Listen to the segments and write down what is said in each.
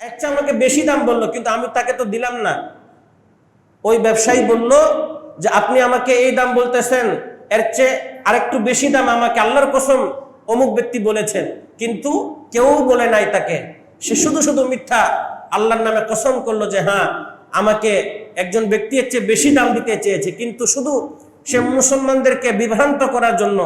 চেয়ে আমাকে বেশি দাম বলল, কিন্তু আমি তাকে তো দিলাম না। ওই ব্যবসায়ী বলল যে, আপনি আমাকে এই দাম বলতেছেন, এর চেয়ে আরেকটু বেশি দাম আমাকে আল্লাহর কসম অমুক ব্যক্তি বলেছেন। কিন্তু কেউ বলে নাই তাকে। সে শুধু শুধু মিথ্যা আল্লাহর নামে কসম করল যে হ্যাঁ আমাকে একজন ব্যক্তি এর চেয়ে বেশি দাম দিতে চেয়েছে। কিন্তু শুধু সে মুসলমানদেরকে বিভ্রান্ত করার জন্য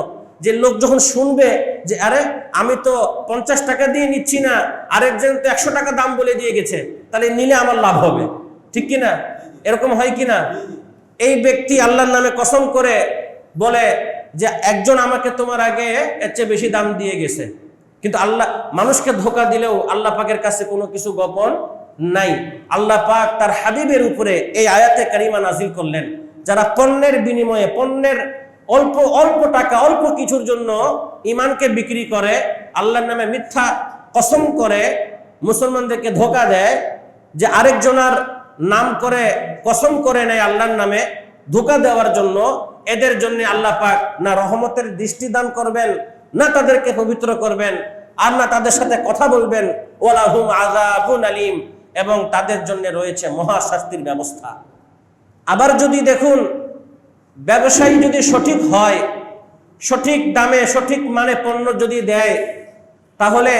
যে লোক যখন শুনবে যে, আরে, আমি তো পঞ্চাশ টাকা দিয়ে নিচ্ছি না, আরেকজন তো একশো টাকা দাম বলে দিয়ে গেছে, তাহলে নিলে আমার লাভ হবে। ঠিক কিনা? এরকম হয় কিনা? এই ব্যক্তি আল্লাহর নামে কসম করে বলে যে, একজন আমাকে তোমার আগে এর চেয়ে বেশি দাম দিয়ে গেছে। কিন্তু আল্লাহ, মানুষকে ধোকা দিলেও আল্লাহ পাকের কাছে কোনো কিছু গোপন নাই। আল্লাহ পাক তার হাবিবের উপরে এই আয়াতে কারিমা নাজিল করলেন, যারা পণ্যের বিনিময়ে, পণ্যের অল্প অল্প টাকা, অল্প কিছুর জন্য ইমানকে বিক্রি করে, আল্লাহর নামে মিথ্যা কসম করে মুসলমানদেরকে ধোকা দেয়, যে আরেকজনার নাম করে কসম করে নেয় আল্লাহর নামে ধোকা দেওয়ার জন্য, এদের জন্য আল্লাহ পাক না রহমতের দৃষ্টি দান করবেন, না তাদেরকে পবিত্র করবেন, আর না তাদের সাথে কথা বলবেন ওলাহুম আজাবুন আলিম, এবং তাদের জন্য রয়েছে মহাশাস্তির ব্যবস্থা। আবার যদি দেখুন ব্যবসায়ী যদি সঠিক হয়, সঠিক দামে, সঠিক মানে পণ্য যদি দেয়, তাহলে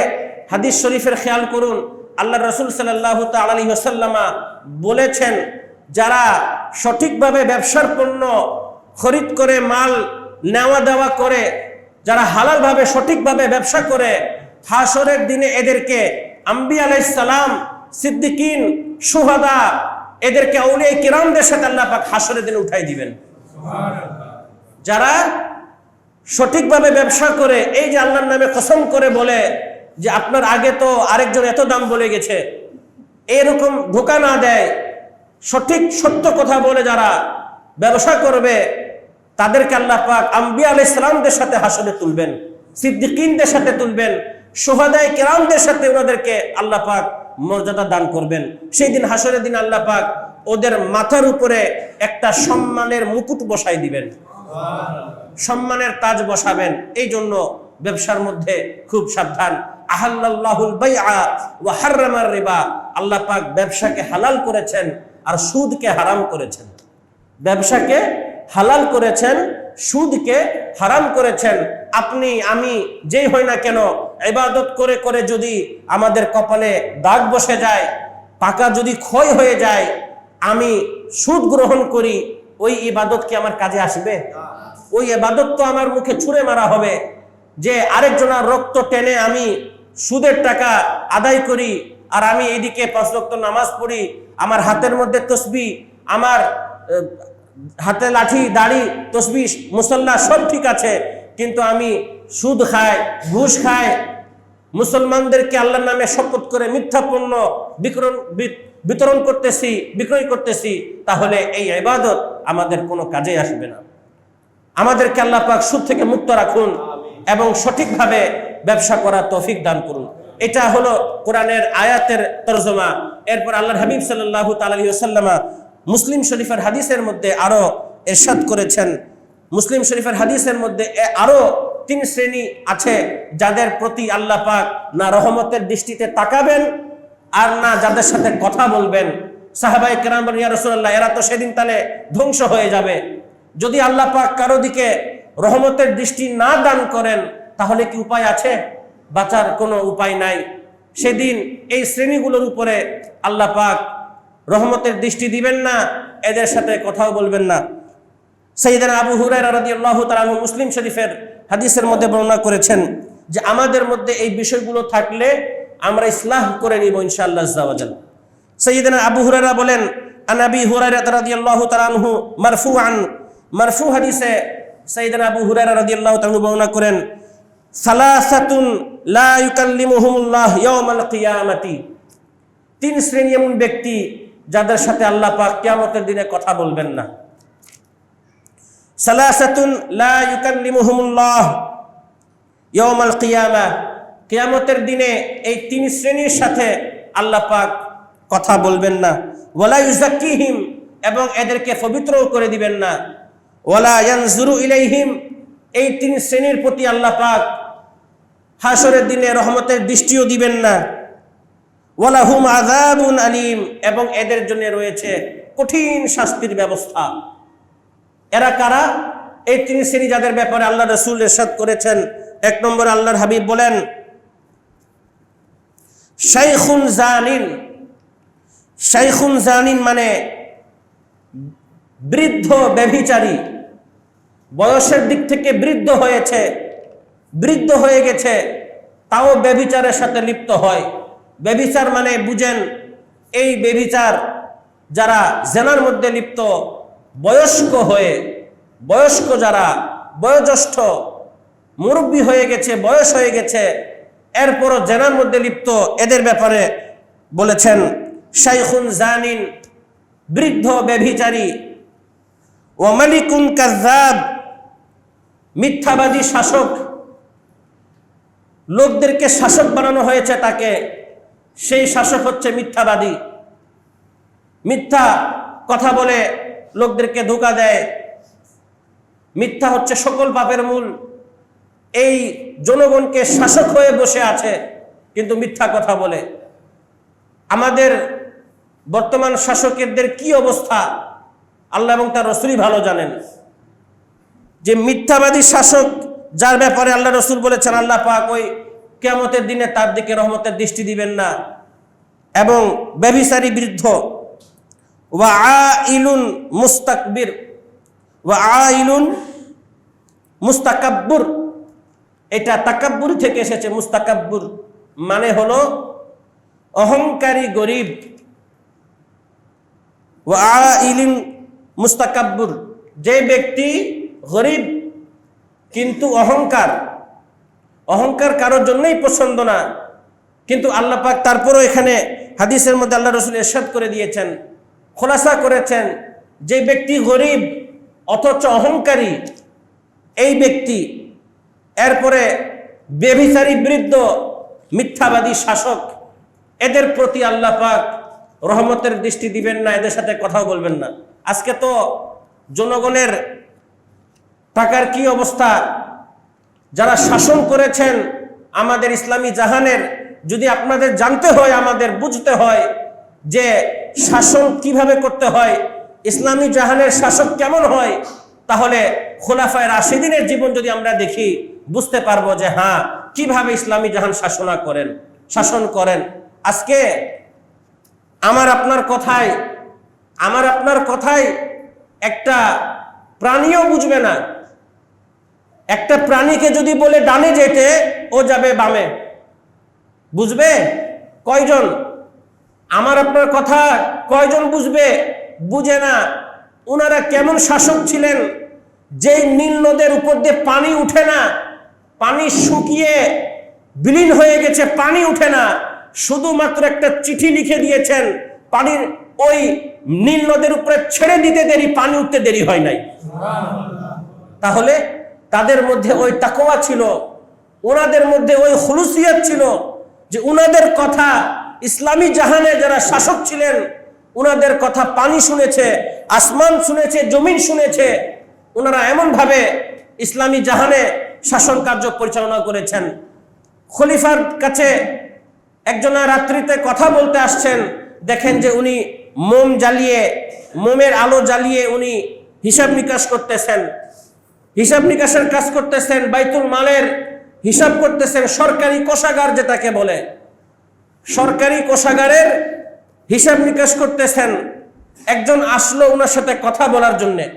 হাদিস শরীফের খেয়াল করুন, আল্লাহ রসুল সাল্লাহ আলী ওসাল্লামা বলেছেন, যারা সঠিকভাবে ব্যবসার পণ্য খরিদ করে, মাল নেওয়া দেওয়া করে, যারা হালালভাবে, সঠিকভাবে ব্যবসা করে, হাসরের দিনে এদেরকে আম্বি আলাইসালাম সিদ্দিকিন, সুহাদা, এদেরকে আউলিয়া কিরামদের সাথে আল্লাহ পাক হাসরের দিনে উঠাই দিবেন। যারা সঠিকভাবে ব্যবসা করে, এই যে আল্লাহর নামে কসম করে বলে যে আপনার আগে তো আরেকজন এত দাম বলে গেছে, এরকম ধোকা না দেয়, সঠিক সত্য কথা বলে যারা ব্যবসা করবে, তাদেরকে আল্লাহ পাক আম্বিয়া আলাই ইসলামদের সাথে হাসনে তুলবেন, সিদ্দিকিনদের সাথে তুলবেন, সোহাদায় কেরামদের সাথে ওনাদেরকে আল্লাহ পাক মর্যাদা দান করবেন। সেই দিন হাসনের দিন আল্লাহ পাক ওদের মাথার উপরে একটা সম্মানের মুকুট বসাই দিবেন। সম্মানের তাজ বসাবেন। এই জন্য ব্যবসার মধ্যে খুব সাবধান। আহাল্লাহুল রিবা। আল্লাহ পাক ব্যবসাকে হালাল করেছেন আর সুদকে হারাম করেছেন। ব্যবসাকে হালাল করেছেন সুদকে হারাম করেছেন। আপনি, আমি, যেই হই না কেন, ইবাদত করে করে যদি আমাদের কপালে দাগ বসে যায়, পাকা যদি ক্ষয় হয়ে যায়, আমি সুদ গ্রহণ করি, ওই ইবাদত কি আমার কাজে আসবে? ওই ইবাদত তো আমার মুখে ছুঁড়ে মারা হবে। যে আরেকজনের রক্ত টেনে আমি সুদের টাকা আদায় করি, আর আমি এইদিকে পাঁচ রক্ত নামাজ পড়ি, আমার হাতের মধ্যে তসবি, আমার হাতে লাঠি, দাড়ি তসবি মুসল্লা সব ঠিক আছে, কিন্তু আমি সুদ খাই, ঘুষ খাই। মুসলমানদেরকে আল্লাহর নামে শপথ করে মিথ্যা পণ্য বিক্রম বিতরণ করতেছি, বিক্রয় করতেছি, তাহলে এই ইবাদত আমাদের কোনো কাজে আসবে না। আমাদেরকে আল্লাহ পাক সুদ থেকে মুক্ত রাখুন এবং সঠিকভাবে ব্যবসা করার তৌফিক দান করুন। এটা হলো কোরআনের আয়াতের তর্জমা। এরপর আল্লাহ হাবিব সাল্লাহ তালী মুসলিম শরীফের হাদিসের মধ্যে আরও এরশাদ করেছেন। মুসলিম শরীফের হাদিসের মধ্যে এ- আরও তিন শ্রেণি আছে যাদের প্রতি আল্লাহ পাক না রহমতের দৃষ্টিতে তাকাবেন আর না যাদের সাথে কথা বলবেন। সাহাবাই কেরাম রসুল্লাহ এরা তো সেদিন তাহলে ধ্বংস হয়ে যাবে। যদি আল্লাহ পাক কারও দিকে রহমতের দৃষ্টি না দান করেন, তাহলে কি উপায় আছে? বাঁচার কোনো উপায় নাই। সেদিন এই শ্রেণীগুলোর উপরে আল্লাহ পাক রহমতের দৃষ্টি দিবেন না, এদের সাথে কথাও বলবেন না। সৈয়দানা আবু হুরায়রা রাদিয়াল্লাহু তাআলা আনহু মুসলিম শরীফের হাদিসের মধ্যে বর্ণনা করেছেন যে, আমাদের মধ্যে এই বিষয়গুলো থাকলে আমরা ইসলাহ করে নিব ইনশাআল্লাহ আজ্জাওয়াজাল সৈয়দানা আবু হুরায়রা বলেন, আন আবি হুরায়রা রাদিয়াল্লাহু তাআলা আনহু মারফুআন। মারফু হাদিসে সৈয়দানা আবু হুরায়রা রাদিয়াল্লাহু তাআলা আনহু বর্ণনা করেন লা তিন শ্রেণি এমন ব্যক্তি যাদের সাথে আল্লাহ পাক কিয়ামতের দিনে কথা বলবেন না। সালাসাতুন লা ইউকাল্লিমুহুমুল্লাহ ইয়াউমাল কিয়ামা। কিয়ামতের দিনে এই তিন শ্রেণির সাথে আল্লাহ পাক কথা বলবেন না। ওয়ালা ইউজাক্কিহিম এবং এদেরকে পবিত্রও করে দিবেন না। ওয়ালা ইয়ানজুরু ইলাইহিম এই তিন শ্রেণির প্রতি আল্লাহ পাক হাসরের দিনে রহমতের দৃষ্টিও দিবেন না। ওয়ালাহুম আযাবুন আলিম, এবং এদের জন্য রয়েছে কঠিন শাস্তির ব্যবস্থা। এরা কারা? এই তিন শ্রেণি যাদের ব্যাপারে আল্লাহ রসুল এরশাদ করেছেন, এক নম্বর আল্লাহর হাবিব বলেন, শাইখুন জানিন। শাইখুন জানিন মানে বৃদ্ধ ব্যভিচারী। বয়সের দিক থেকে বৃদ্ধ হয়েছে, বৃদ্ধ হয়ে গেছে, তাও ব্যভিচারের সাথে লিপ্ত হয়। ব্যভিচার মানে বুঝেন, এই ব্যভিচার যারা জেনার মধ্যে লিপ্ত, বয়স্ক হয়ে, বয়স্ক যারা বয়োজ্যেষ্ঠ, মুরব্বী হয়ে গেছে, বয়স হয়ে গেছে, এরপরও জেনার মধ্যে লিপ্ত, এদের ব্যাপারে বলেছেন শাইখুন জানিন, বৃদ্ধ ব্যভিচারী। ও মালিকুন কাজাব মিথ্যাবাদী শাসক। লোকদেরকে শাসক বানানো হয়েছে তাকে। সেই শাসক হচ্ছে মিথ্যাবাদী। মিথ্যা কথা বলে লোকদেরকে ধোকা দেয়। মিথ্যা হচ্ছে সকল পাপের মূল। এই জনগণকে শাসক হয়ে বসে আছে, কিন্তু মিথ্যা কথা বলে। আমাদের বর্তমান শাসকেরদের কি অবস্থা? আল্লাহ এবং তার রসুলই ভালো জানেন। যে মিথ্যাবাদী শাসক, যার ব্যাপারে আল্লাহ রসুল বলেছেন, আল্লাহ পাক ওই কেমতের দিনে তার দিকে রহমতের দৃষ্টি দিবেন না। এবং ব্যভিচারী বৃদ্ধ ওয়া আইলুন মুস্তাকবির, ওয়া আইলুন মুস্তাকাব্বুর। এটা তাকাব্বুর থেকে এসেছে। মুস্তাকাব্বুর মানে হলো অহংকারী গরিব। ওয়া আইলিন মুস্তাকাব্বুর, যে ব্যক্তি গরিব কিন্তু অহংকার। অহংকার কারোর জন্যই পছন্দ না। কিন্তু আল্লাহ পাক তারপরও এখানে হাদিসের মধ্যে আল্লাহ রসুল এরশাদ করে দিয়েছেন, খোলাসা করেছেন যে ব্যক্তি গরিব অথচ অহংকারী, এই ব্যক্তি এরপরে বেভিচারী বৃদ্ধ, মিথ্যাবাদী শাসক, এদের প্রতি আল্লাহ পাক রহমতের দৃষ্টি দিবেন না, এদের সাথে কথাও বলবেন না। আজকে তো জনগণের টাকার কি অবস্থা? যারা শাসন করেছেন আমাদের ইসলামী জাহানের, যদি আপনাদের জানতে হয়, আমাদের বুঝতে হয় যে শাসন কীভাবে করতে হয়, ইসলামী জাহানের শাসক কেমন হয়, তাহলে খোলাফায় রাশিদিনের জীবন যদি আমরা দেখি, বুঝতে পারব যে হ্যাঁ কীভাবে ইসলামী জাহান শাসনা করেন, শাসন করেন। আজকে আমার আপনার কথায়, আমার আপনার কথায় একটা প্রাণীও বুঝবে না। একটা প্রাণীকে যদি বলে ডানে যেতে, ও যাবে বামে। বুঝবে? কয়জন? আমার আপনার কথা কয়জন বুঝবে? বুঝে না। ওনারা কেমন শাসক ছিলেন? যেই নীল নদের উপর দিয়ে পানি উঠে না, পানি শুকিয়ে বিলীন হয়ে গেছে, পানি উঠে না। শুধুমাত্র একটা চিঠি লিখে দিয়েছেন, পানির ওই নীল নদের উপরে ছেড়ে দিতে দেরি, পানি উঠতে দেরি হয় নাই। তাহলে তাদের মধ্যে ওই তাকোয়া ছিল, ওনাদের মধ্যে ওই খুলুসিয়ত ছিল যে উনাদের কথা ইসলামী জাহানে যারা শাসক ছিলেন, উনাদের কথা পানি শুনেছে, আসমান শুনেছে, জমিন শুনেছে ওনারা এমনভাবে ইসলামী জাহানে শাসন কার্য পরিচালনা করেছেন। খলিফার কাছে একজনা রাত্রিতে কথা বলতে আসছেন, দেখেন যে উনি মোম জ্বালিয়ে, মোমের আলো জ্বালিয়ে উনি হিসাব নিকাশ করতেছেন। হিসাব নিকাশের কাজ করতেছেন বাইতুল মালের, হিসাব করতেছেন সরকারি কোষাগার যেটাকে বলে। সরকারি কোষাগারের হিসাব নিকাশ করতেছেন একজন আসলো ওনার সাথে কথা বলার জন্যে।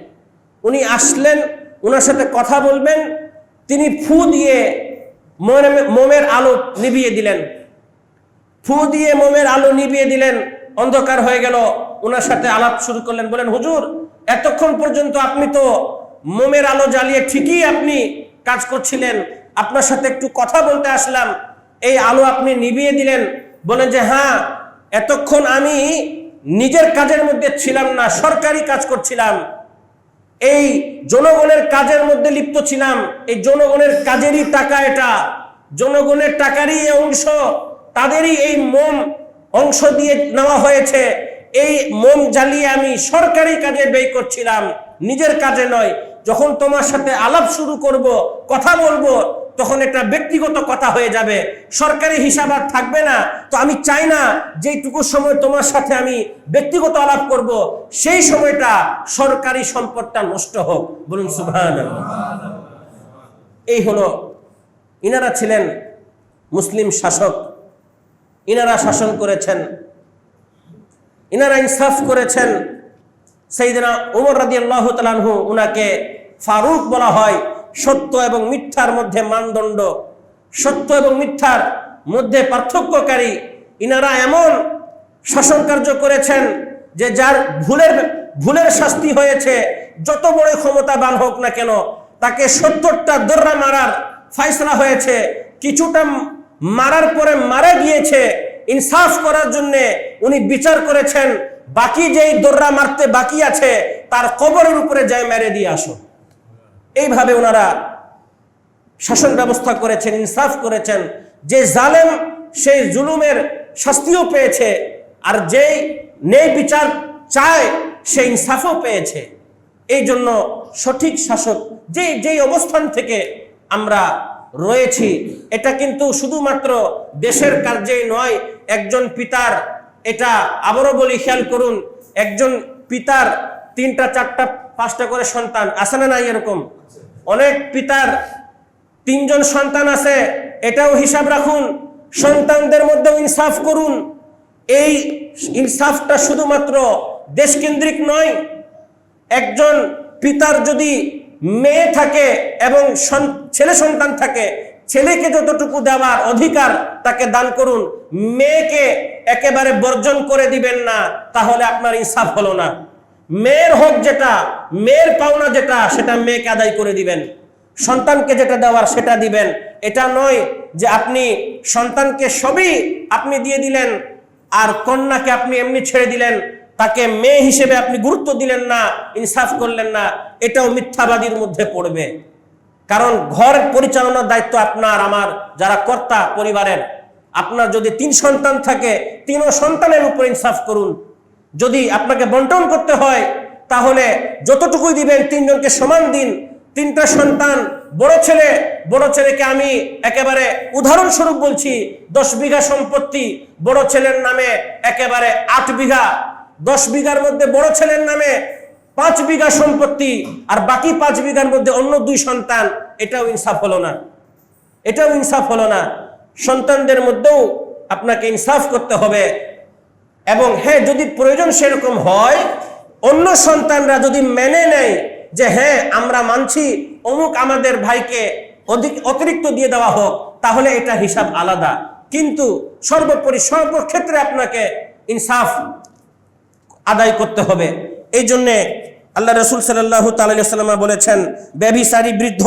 উনি আসলেন ওনার সাথে কথা বলবেন, তিনি ফু দিয়ে মোমের- আলো নিভিয়ে দিলেন। ফু দিয়ে মোমের আলো নিভিয়ে দিলেন, অন্ধকার হয়ে গেল ওনার সাথে আলাপ শুরু করলেন বলেন হুজুর, এতক্ষণ পর্যন্ত আপনি তো মোমের আলো জ্বালিয়ে ঠিকই আপনি কাজ করছিলেন। আপনার সাথে একটু কথা বলতে আসলাম। এই আলো আপনি নিভিয়ে দিলেন। বলেন যে হ্যাঁ এতক্ষণ আমি নিজের কাজের মধ্যে ছিলাম না, সরকারি কাজ করছিলাম। এই জনগণের কাজের মধ্যে লিপ্ত ছিলাম। এই জনগণের কাজেরই টাকা এটা। জনগণের টাকারই অংশ। তাদেরই এই মোম অংশ দিয়ে নেওয়া হয়েছে। এই মোম জ্বালিয়ে আমি সরকারি কাজে ব্যয় করছিলাম। নিজের কাজে নয় যখন তোমার সাথে আলাপ শুরু করব, কথা বলব, তখন একটা ব্যক্তিগত কথা হয়ে যাবে। সরকারি হিসাব আর থাকবে না। তো আমি চাই না যেটুকু সময় তোমার সাথে আমি ব্যক্তিগত আলাপ করব, সেই সময়টা সরকারি সম্পদটা নষ্ট হোক। বলুন সুভান এই হলো ইনারা ছিলেন মুসলিম শাসক। ইনারা শাসন করেছেন। ইনারা ইনসাফ করেছেন। সেইদিনা ওমর রাজি আল্লাহ তালানহু উনাকে ফারুক বলা হয়। সত্য এবং মিথ্যার মধ্যে মানদণ্ড, সত্য এবং মিথ্যার মধ্যে পার্থক্যকারী। ইনারা এমন শাসন কার্য করেছেন যে যার ভুলের ভুলের শাস্তি হয়েছে। যত বড় ক্ষমতাবান হোক না কেন, তাকে সত্তরটা দর্রা মারার ফাইসলা হয়েছে। কিছুটা মারার পরে মারা গিয়েছে। ইনসাফ করার জন্যে উনি বিচার করেছেন। বাকি যেই দর্রা মারতে বাকি আছে, তার কবরের উপরে যায় মেরে দিয়ে আসো। এইভাবে ওনারা শাসন ব্যবস্থা করেছেন, ইনসাফ করেছেন। যে জালেম, সেই জুলুমের শাস্তিও পেয়েছে, আর যেই নেই বিচার চায় সে ইনসাফও পেয়েছে। এই জন্য সঠিক শাসক যে যেই অবস্থান থেকে আমরা রয়েছি, এটা কিন্তু শুধুমাত্র দেশের কার্যেই নয়, একজন পিতার এটা আবারও বলি, খেয়াল করুন, একজন পিতার তিনটা, চারটা, পাঁচটা করে সন্তান, আছে না নাই এরকম? অনেক পিতার তিনজন সন্তান আছে, এটাও হিসাব রাখুন, সন্তানদের মধ্যেও ইনসাফ করুন। এই ইনসাফটা শুধুমাত্র দেশকেন্দ্রিক নয়, একজন পিতার যদি মেয়ে থাকে এবং ছেলে সন্তান থাকে, ছেলেকে যতটুকু দেওয়ার অধিকার তাকে দান করুন, মেয়েকে একেবারে বর্জন করে দিবেন না, তাহলে আপনার ইনসাফ হলো না। মেয়ের হোক যেটা, মেয়ের পাওনা যেটা, সেটা মেয়েকে আদায় করে দিবেন। সন্তানকে যেটা দেওয়ার সেটা দিবেন। এটা নয় যে আপনি সন্তানকে সবই আপনি দিয়ে দিলেন, আর কন্যাকে আপনি এমনি ছেড়ে দিলেন, তাকে মেয়ে হিসেবে আপনি গুরুত্ব দিলেন না, ইনসাফ করলেন না, এটাও মিথ্যাবাদীর মধ্যে পড়বে। কারণ ঘর পরিচালনার দায়িত্ব আপনার, আমার, যারা কর্তা পরিবারের। আপনার যদি তিন সন্তান থাকে, তিনও সন্তানের উপর ইনসাফ করুন। যদি আপনাকে বন্টন করতে হয়, তাহলে যতটুকুই দিবেন, তিনজনকে সমান দিন। তিনটা সন্তান, বড় ছেলে, বড় ছেলেকে আমি একেবারে উদাহরণস্বরূপ বলছি, দশ বিঘা সম্পত্তি, বড় ছেলের নামে একেবারে আট বিঘা। দশ বিঘার মধ্যে বড় ছেলের নামে পাঁচ বিঘা সম্পত্তি, আর বাকি পাঁচ বিঘার মধ্যে অন্য দুই সন্তান, এটাও ইনসাফ হলো না। এটাও ইনসাফ হলো না। সন্তানদের মধ্যেও আপনাকে ইনসাফ করতে হবে। এবং হ্যাঁ যদি প্রয়োজন সেরকম হয়, অন্য সন্তানরা যদি মেনে নেয় যে হ্যাঁ আমরা মানছি, অমুক আমাদের ভাইকে অধিক অতিরিক্ত দিয়ে দেওয়া হোক, তাহলে এটা হিসাব আলাদা। কিন্তু সর্বোপরি সর্বক্ষেত্রে আপনাকে ইনসাফ আদায় করতে হবে। এই জন্যে আল্লাহ রসুল সাল্লাহ তাল্লামা বলেছেন, ব্যভিচারী বৃদ্ধ,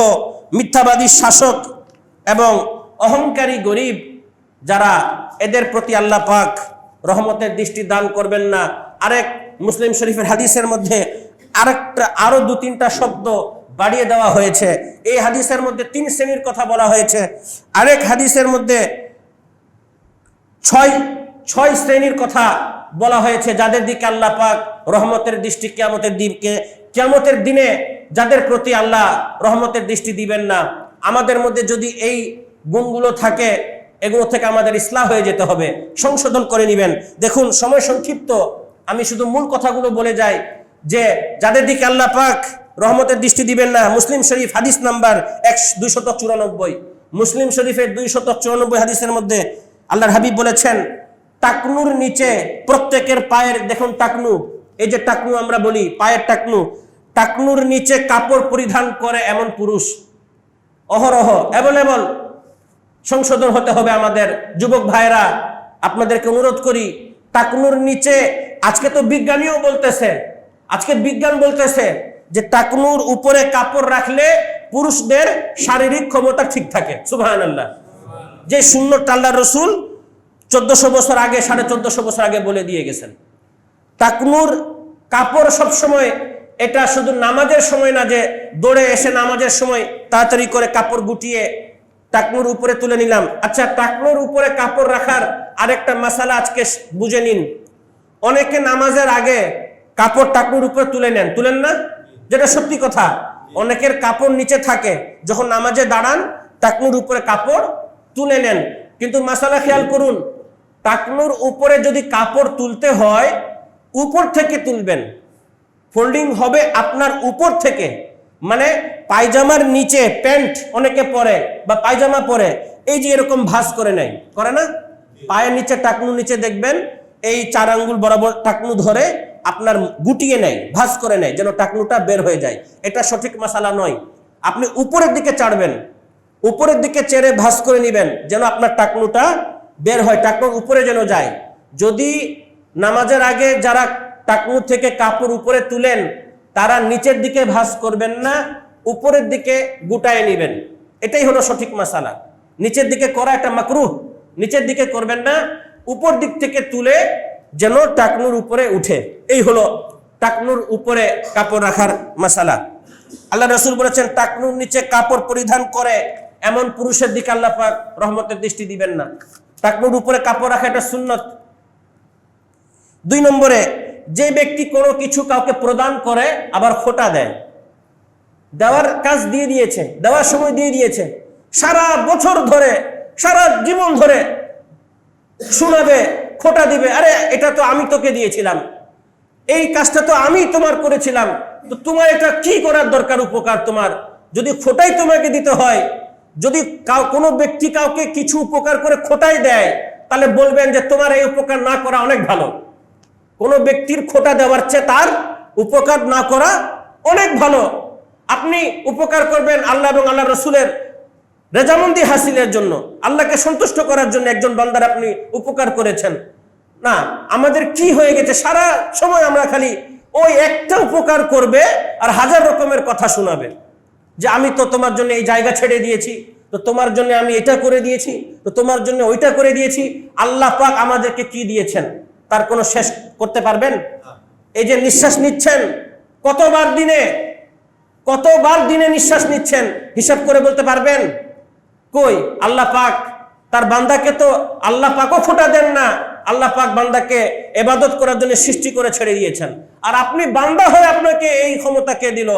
মিথ্যাবাদী শাসক এবং অহংকারী গরিব যারা এদের প্রতি আল্লাহ পাক রহমতের দৃষ্টি দান করবেন না। আরেক মুসলিম শরীফের হাদিসের মধ্যে আরেকটা, আরও দু, তিনটা শব্দ বাড়িয়ে দেওয়া হয়েছে। এই হাদিসের মধ্যে তিন শ্রেণির কথা বলা হয়েছে। আরেক হাদিসের মধ্যে ছয় ছয় শ্রেণির কথা বলা হয়েছে, যাদের দিকে আল্লাহ পাক রহমতের দৃষ্টি কিয়ামতের দিনকে, কিয়ামতের দিনে যাদের প্রতি আল্লাহ রহমতের দৃষ্টি দিবেন না। আমাদের মধ্যে যদি এই গুণগুলো থাকে, এগুলো থেকে আমাদের ইসলাম হয়ে যেতে হবে। সংশোধন করে নেবেন। দেখুন, সময় সংক্ষিপ্ত। আমি শুধু মূল কথাগুলো বলে যাই যে, যাদের দিকে আল্লাহ পাক রহমতের দৃষ্টি দিবেন না, মুসলিম শরীফ হাদিস নাম্বার এক দুইশত চুরানব্বই। মুসলিম শরীফের দুইশত চুরানব্বই হাদিসের মধ্যে আল্লাহর হাবিব বলেছেন, টাকনুর নিচে প্রত্যেকের পায়ের দেখুন, টাকনু। এই যে টাকনু আমরা বলি, পায়ের টাকনু। টাকনুর নিচে কাপড় পরিধান করে এমন পুরুষ। অহরহ, অ্যাভেলেবল। সংশোধন হতে হবে আমাদের। যুবক ভাইরা আপনাদেরকে অনুরোধ করি তাকনুর নিচে, আজকে তো বিজ্ঞানীও বলতেছে, আজকে বিজ্ঞান বলতেছে যে টাকনুর উপরে কাপড় রাখলে পুরুষদের শারীরিক ক্ষমতা ঠিক থাকে। সুবাহান আল্লাহ যে শূন্য টাল্লার রসুল চোদ্দশো বছর আগে, সাড়ে চোদ্দশো বছর আগে বলে দিয়ে গেছেন। তাকনুর কাপড় সব সময় এটা শুধু নামাজের সময় না যে দৌড়ে এসে নামাজের সময় তাড়াতাড়ি করে কাপড় গুটিয়ে টাকনুর উপরে তুলে নিলাম। আচ্ছা টাকনুর উপরে কাপড় রাখার আরেকটা মশালা আজকে বুঝে নিন। অনেকে নামাজের আগে কাপড় টাকনুর উপরে তুলে নেন। তুলেন না? যেটা সত্যি কথা। অনেকের কাপড় নিচে থাকে। যখন নামাজে দাঁড়ান, টাকনুর উপরে কাপড় তুলে নেন। কিন্তু মাসালা খেয়াল করুন, টাকনুর উপরে যদি কাপড় তুলতে হয়, উপর থেকে তুলবেন। ফোল্ডিং হবে আপনার উপর থেকে। মানে পায়জামার নিচে প্যান্ট অনেকে পরে বা পায়জামা পরে, এই যে এরকম ভাস করে নেয়, করে না? পায়ের নিচে টাকনু নিচে দেখবেন, এই চার আঙ্গুল বরাবর টাকনু ধরে আপনার গুটিয়ে নেয়, ভাঁজ করে নেয়, যেন টাকনুটা বের হয়ে যায়। এটা সঠিক মশালা নয়। আপনি উপরের দিকে চাড়বেন, উপরের দিকে চেড়ে ভাঁজ করে নেবেন, যেন আপনার টাকনুটা বের হয়, টাকনুর উপরে যেন যায়। যদি নামাজের আগে যারা টাকনু থেকে কাপড় উপরে তুলেন তারা নিচের দিকে ভাস করবেন না, উপরের দিকে গুটায় নেবেন। এটাই হলো সঠিক মশালা নিচের দিকে করা একটা মাকরুহ, নিচের দিকে করবেন না, উপর দিক থেকে তুলে যেন টাকনুর উপরে উঠে। এই হলো টাকনুর উপরে কাপড় রাখার মশালা আল্লাহ রসুল বলেছেন, টাকনুর নিচে কাপড় পরিধান করে, এমন পুরুষের দিকে আল্লাহ পাক রহমতের দৃষ্টি দিবেন না। টাকনুর উপরে কাপড় রাখা এটা সুন্নত। দুই নম্বরে যে ব্যক্তি কোনো কিছু কাউকে প্রদান করে, আবার খোটা দেয়। দেওয়ার কাজ দিয়ে দিয়েছে, দেওয়ার সময় দিয়ে দিয়েছে। সারা বছর ধরে, সারা জীবন ধরে শোনাবে খোটা দিবে, আরে এটা তো আমি তোকে দিয়েছিলাম। এই কাজটা তো আমি তোমার করেছিলাম। তো তোমার এটা কি করার দরকার উপকার তোমার? যদি খোটাই তোমাকে দিতে হয়, যদি কোনো ব্যক্তি কাউকে কিছু উপকার করে খোটাই দেয়, তাহলে বলবেন যে তোমার এই উপকার না করা অনেক ভালো। কোনো ব্যক্তির খোটা দেওয়ার চেয়ে তার উপকার না করা অনেক ভালো। আপনি উপকার করবেন আল্লাহ এবং আল্লাহ রসুলের রেজামন্দি হাসিলের জন্য, আল্লাহকে সন্তুষ্ট করার জন্য একজন বান্দার আপনি উপকার করেছেন। না, আমাদের কি হয়ে গেছে? সারা সময় আমরা খালি ওই একটা উপকার করবে আর হাজার রকমের কথা শোনাবে। যে আমি তো তোমার জন্য এই জায়গা ছেড়ে দিয়েছি, তো তোমার জন্য আমি এটা করে দিয়েছি, তো তোমার জন্য ওইটা করে দিয়েছি। আল্লাহ পাক আমাদেরকে কি দিয়েছেন? তার কোনো শেষ করতে পারবেন? এই যে নিঃশ্বাস নিচ্ছেন, কতবার দিনে কতবার দিনে নিঃশ্বাস নিচ্ছেন? হিসাব করে বলতে পারবেন? কই? আল্লাহ পাক, তার বান্দাকে তো আল্লাহ পাকও ফোটা দেন না। আল্লাহ পাক বান্দাকে এবাদত করার জন্য সৃষ্টি করে ছেড়ে দিয়েছেন। আর আপনি বান্দা হয়ে আপনাকে এই ক্ষমতা কে দিল?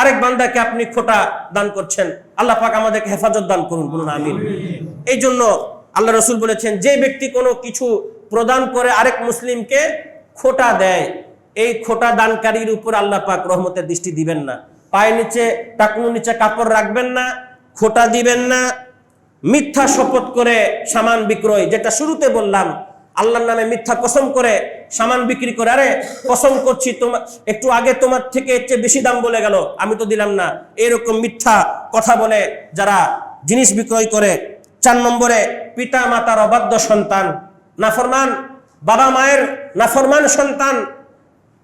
আরেক বান্দাকে আপনি খোটা দান করছেন। আল্লাহ পাক আমাদেরকে হেফাজত দান করুন, বলুন, আমিন। এই জন্য আল্লাহ রসুল বলেছেন, যে ব্যক্তি কোনো কিছু প্রদান করে আরেক মুসলিমকে খোটা দেয়। এই খোটা দানকারীর উপর আল্লাহ পাক রহমতের দৃষ্টি দিবেন না। পায়ের নিচে টাকনুর নিচে কাপড় রাখবেন না, খোটা দিবেন না। মিথ্যা শপথ করে সামান বিক্রয়, যেটা শুরুতে বললাম, আল্লাহর নামে মিথ্যা কসম করে সামান বিক্রি করে, আরে কসম করছি তোমার একটু আগে তোমার থেকে এর চেয়ে বেশি দাম বলে গেল, আমি তো দিলাম না। এরকম মিথ্যা কথা বলে যারা জিনিস বিক্রয় করে, চার নম্বরে পিতা মাতার অবাধ্য সন্তান নাফরমান, বাবা মায়ের নাফরমান সন্তান।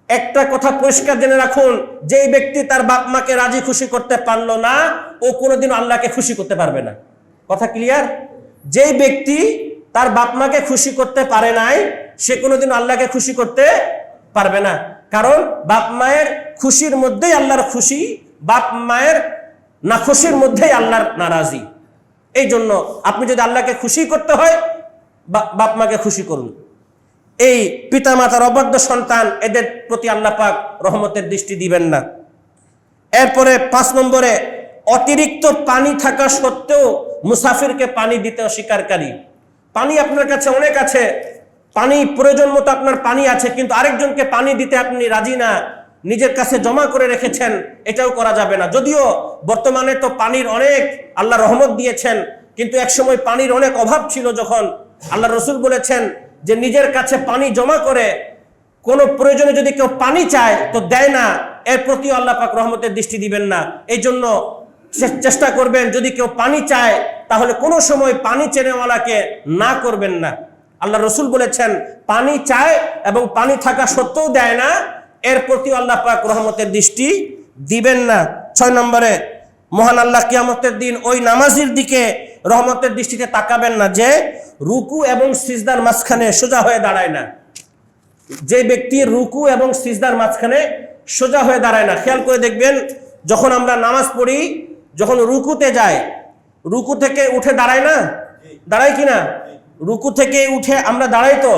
একটা কথা পরিষ্কার জেনে রাখুন, যেই ব্যক্তি তার বাপ মাকে রাজি খুশি করতে পারল না, ও কোনোদিন আল্লাহকে খুশি করতে পারবে না। কথা ক্লিয়ার যেই ব্যক্তি তার বাপ মাকে খুশি করতে পারে নাই, সে কোনোদিন আল্লাহকে খুশি করতে পারবে না। কারণ বাপ মায়ের খুশির মধ্যেই আল্লাহর খুশি, বাপ মায়ের না খুশির মধ্যেই আল্লাহর নারাজি এই জন্য আপনি যদি আল্লাহকে খুশি করতে হয় বাপ মাকে খুশি করুন। এই পিতা মাতার অবাধ্য সন্তান এদের প্রতি আল্লাহ রহমতের দৃষ্টি দিবেন না। এরপরে পাঁচ নম্বরে, অতিরিক্ত পানি থাকা সত্ত্বেও মুসাফিরকে পানি দিতে অস্বীকারী। পানি আপনার কাছে অনেক আছে, পানি প্রয়োজন মতো আপনার পানি আছে, কিন্তু আরেকজনকে পানি দিতে আপনি রাজি না, নিজের কাছে জমা করে রেখেছেন, এটাও করা যাবে না। যদিও বর্তমানে তো পানির অনেক আল্লাহ রহমত দিয়েছেন, কিন্তু একসময় পানির অনেক অভাব ছিল যখন আল্লাহ রসুল বলেছেন যে নিজের কাছে পানি জমা করে, কোনো প্রয়োজনে যদি কেউ পানি চায় তো দেয় না। এর প্রতি আল্লাহ পাক রহমতের দৃষ্টি দিবেন না। এই জন্য চেষ্টা করবেন, যদি কেউ পানি চায়, তাহলে কোনো সময় পানি চেনেওয়ালাকে না করবেন না। আল্লাহ রসুল বলেছেন, পানি চায় এবং পানি থাকা সত্ত্বেও দেয় না, এর প্রতি আল্লাহ পাক রহমতের দৃষ্টি দিবেন না। ছয় নম্বরে, মহান আল্লাহ কিয়ামতের দিন ওই নামাজির দিকে রহমতের দৃষ্টিতে তাকাবেন না যে রুকু এবং সিজদার মাঝখানে সোজা হয়ে দাঁড়ায় না। যে ব্যক্তি রুকু এবং সিজদার মাঝখানে সোজা হয়ে দাঁড়ায় না, খেয়াল করে দেখবেন যখন আমরা নামাজ পড়ি, যখন রুকুতে যায় রুকু থেকে উঠে দাঁড়ায় না? দাঁড়ায় কি না? রুকু থেকে উঠে আমরা দাঁড়াই তো,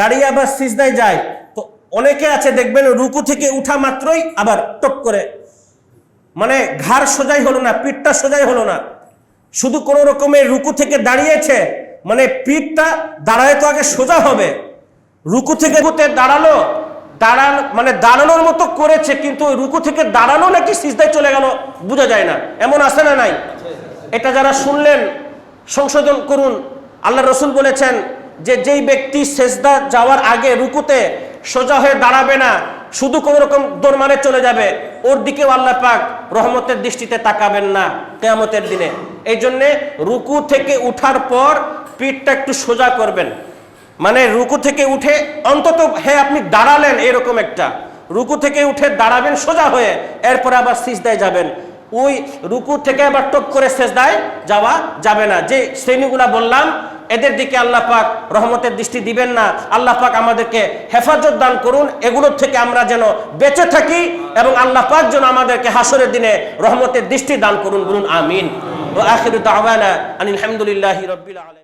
দাঁড়িয়ে আবার সিজদায় যাই। তো অনেকে আছে দেখবেন রুকু থেকে উঠা মাত্রই আবার টপ করে। মানে ঘাড় সোজাই হলো না, পিঠটা সোজাই হলো না। শুধু কোন রকমের রুকু থেকে দাঁড়িয়েছে মানে পিঠটা দাঁড়ায় তো আগে সোজা হবে। রুকু থেকে দাঁড়াল, দাঁড়ানো মানে দাঁড়ানোর মতো করেছে, কিন্তু রুকু থেকে দাঁড়ানো নাকি সিজদায় চলে গেল, বোঝা যায় না। এমন আছে না নাই? এটা যারা শুনলেন, সংশোধন করুন। আল্লাহ রসুল বলেছেন যে যেই ব্যক্তি সেজদা যাওয়ার আগে রুকুতে সোজা হয়ে দাঁড়াবে না, শুধু কোন রকম দোরমানে চলে যাবে, ওর দিকেও আল্লাহ পাক রহমতের দৃষ্টিতে তাকাবেন না। কেয়ামতের দিনে এই জন্যে রুকু থেকে উঠার পর পিঠটা একটু সোজা করবেন। মানে রুকু থেকে উঠে অন্তত হ্যাঁ আপনি দাঁড়ালেন এরকম একটা। রুকু থেকে উঠে দাঁড়াবেন সোজা হয়ে, এরপরে আবার সিজদায় যাবেন। ওই রুকু থেকে আবার টপ করে সেজদায় যাওয়া যাবে না। যে শ্রেণীগুলা বললাম এদের দিকে আল্লাহ পাক রহমতের দৃষ্টি দিবেন না। আল্লাহ পাক আমাদেরকে হেফাজত দান করুন। এগুলোর থেকে আমরা যেন বেঁচে থাকি এবং আল্লাহ পাক যেন আমাদেরকে হাসরের দিনে রহমতের দৃষ্টি দান করুন বলুন, আমিন। ও আখির দাওয়ানা আনিল হামদুলিল্লাহি আলামিন।